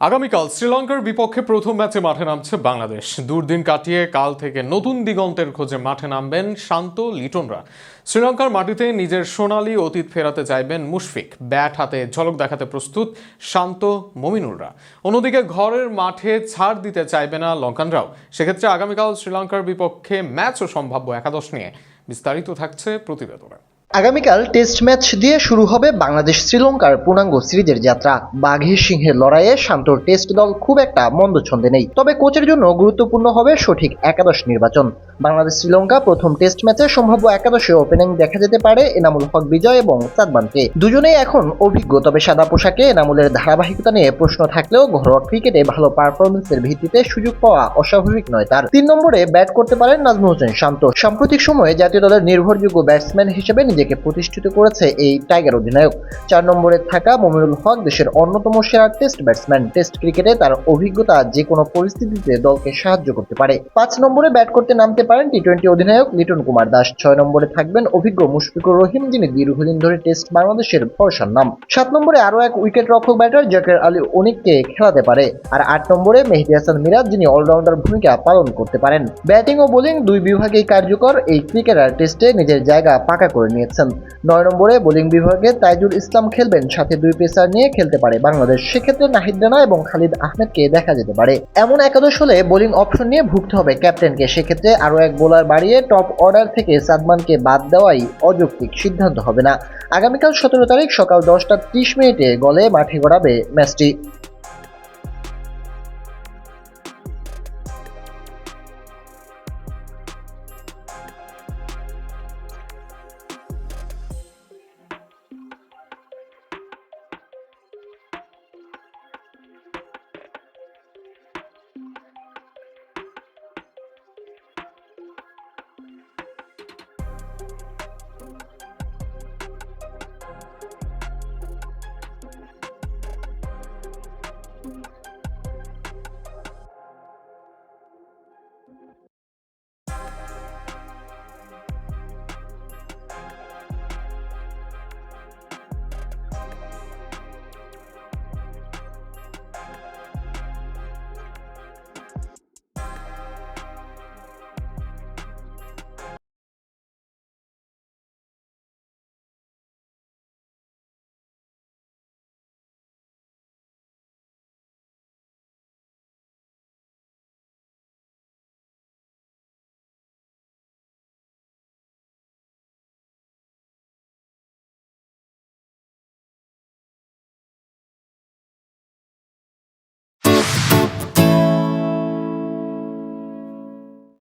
আগামীকাল শ্রীলঙ্কার বিপক্ষে প্রথম ম্যাচে মাঠে নামছে বাংলাদেশ। দুর্দিন কাটিয়ে কাল থেকে নতুন দিগন্তের খোঁজে মাঠে নামবেন শান্ত লিটনরা। শ্রীলঙ্কার মাটিতে নিজের সোনালি অতীত ফেরাতে চাইবেন মুশফিক। ব্যাট হাতে ঝলক দেখাতে প্রস্তুত শান্ত মমিনুলরা। অন্যদিকে ঘরের মাঠে ছাড় দিতে চাইবে না লঙ্কানরাও। সেক্ষেত্রে আগামীকাল শ্রীলঙ্কার বিপক্ষে ম্যাচ ও সম্ভাব্য একাদশ নিয়ে বিস্তারিত থাকছে প্রতিবেদনে। আগামীকাল টেস্ট ম্যাচ দিয়ে শুরু হবে বাংলাদেশ শ্রীলঙ্কার পূর্ণাঙ্গ সিরিজের যাত্রা। বাঘে সিংহের লড়াইয়ে শান্তর টেস্ট দল খুব একটা মন্দ ছন্দে নেই। তবে কোচের জন্য গুরুত্বপূর্ণ হবে সঠিক একাদশ নির্বাচন। বাংলাদেশ শ্রীলঙ্কা প্রথম টেস্ট ম্যাচে সম্ভাব্য একাদশে ওপেনিং দেখা যেতে পারে এনামুল হক, বিজয় এবং সাদমানকে দুজনেই এখন অভিজ্ঞ, তবে সাদা পোশাকে এনামুলের ধারাবাহিকতা নিয়ে প্রশ্ন থাকলেও ঘরোয়া ক্রিকেটে ভালো পারফরমেন্সের ভিত্তিতে সুযোগ পাওয়া অস্বাভাবিক নয় তার। তিন নম্বরে ব্যাট করতে পারেন নাজমুল হোসেন শান্ত। সাম্প্রতিক সময়ে জাতীয় দলের নির্ভরযোগ্য ব্যাটসম্যান হিসেবে নিজেকে প্রতিষ্ঠিত করেছে এই টাইগার অধিনায়ক। চার নম্বরে থাকা মমিনুল হক দেশের অন্যতম সেরা টেস্ট ব্যাটসম্যান টেস্ট ক্রিকেটে তার অভিজ্ঞতা যে কোনো পরিস্থিতিতে দলকে সাহায্য করতে পারে। পাঁচ নম্বরে ব্যাট করতে নামতে পারেন টি টোয়েন্টি অধিনায়ক লিটন কুমার দাস। ছয় নম্বরে থাকবেন অভিজ্ঞ মুশফিকুর রহিম, যিনি দীর্ঘদিন ধরে টেস্ট বাংলাদেশের ভরসার নাম। সাত নম্বরে আরও এক উইকেট রক্ষক ব্যাটার জাকের আলী অনিককে খেলাতে পারে। আর আট নম্বরে মেহেদি হাসান মিরাজ, যিনি অলরাউন্ডার ভূমিকা পালন করতে পারেন। ব্যাটিং ও বোলিং দুই বিভাগেই কার্যকর। এই ক্রিকেটার টেস্টে নিজের জায়গা পাকা করে নিয়েছেন। নয় নম্বরে বোলিং বিভাগে তাইজুল ইসলাম খেলবেন। সাথে দুই পেসার নিয়ে খেলতে পারে বাংলাদেশ। সেক্ষেত্রে নাহিদ রানা এবং খালিদ আহমেদকে দেখা যেতে পারে। এমন একাদশ হলে বোলিং অপশন নিয়ে ভুগতে হবে ক্যাপ্টেনকে। সেক্ষেত্রে আরও এক বোলার বাড়িয়ে টপ অর্ডার থেকে সাদমানকে বাদ দেওয়াই অযৌক্তিক সিদ্ধান্ত হবে না। আগামীকাল সতেরো তারিখ সকাল দশটা ত্রিশ মিনিটে গলে মাঠে গড়াবে ম্যাচটি।